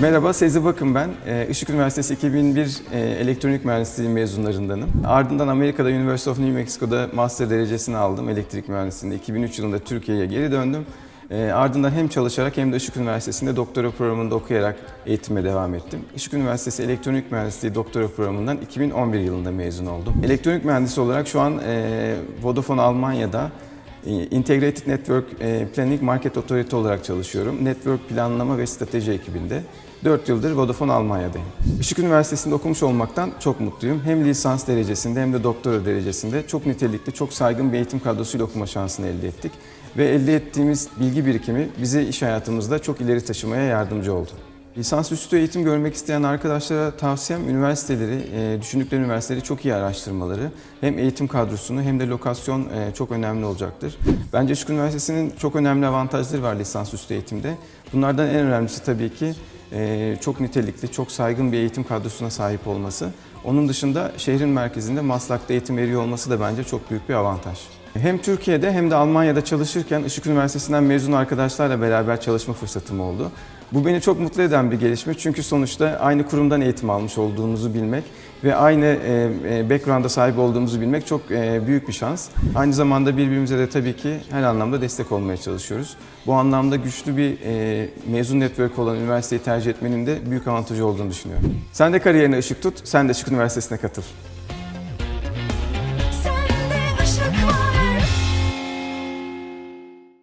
Merhaba, Sezi Bakın ben. Ee, Işık Üniversitesi 2001 e, elektronik mühendisliği mezunlarındanım. Ardından Amerika'da University of New Mexico'da master derecesini aldım elektrik mühendisliğinde. 2003 yılında Türkiye'ye geri döndüm. Ee, ardından hem çalışarak hem de Işık Üniversitesi'nde doktora programında okuyarak eğitime devam ettim. Işık Üniversitesi Elektronik Mühendisliği doktora programından 2011 yılında mezun oldum. Elektronik mühendisi olarak şu an e, Vodafone Almanya'da Integrated Network e, Planning Market Authority olarak çalışıyorum. Network planlama ve strateji ekibinde. 4 yıldır Vodafone Almanya'dayım. Işık Üniversitesi'nde okumuş olmaktan çok mutluyum. Hem lisans derecesinde hem de doktora derecesinde çok nitelikli, çok saygın bir eğitim kadrosuyla okuma şansını elde ettik. Ve elde ettiğimiz bilgi birikimi bizi iş hayatımızda çok ileri taşımaya yardımcı oldu. Lisansüstü eğitim görmek isteyen arkadaşlara tavsiyem üniversiteleri, e, düşündükleri üniversiteleri çok iyi araştırmaları. Hem eğitim kadrosunu hem de lokasyon e, çok önemli olacaktır. Bence Işık Üniversitesi'nin çok önemli avantajları var lisansüstü eğitimde. Bunlardan en önemlisi tabii ki e, çok nitelikli, çok saygın bir eğitim kadrosuna sahip olması. Onun dışında şehrin merkezinde Maslak'ta eğitim veriyor olması da bence çok büyük bir avantaj. Hem Türkiye'de hem de Almanya'da çalışırken Işık Üniversitesi'nden mezun arkadaşlarla beraber çalışma fırsatım oldu. Bu beni çok mutlu eden bir gelişme çünkü sonuçta aynı kurumdan eğitim almış olduğumuzu bilmek ve aynı e, e, background'a sahip olduğumuzu bilmek çok e, büyük bir şans. Aynı zamanda birbirimize de tabii ki her anlamda destek olmaya çalışıyoruz. Bu anlamda güçlü bir mezun network olan üniversiteyi tercih etmenin de büyük avantajı olduğunu düşünüyorum. Sen de kariyerine ışık tut, sen de Işık Üniversitesi'ne katıl.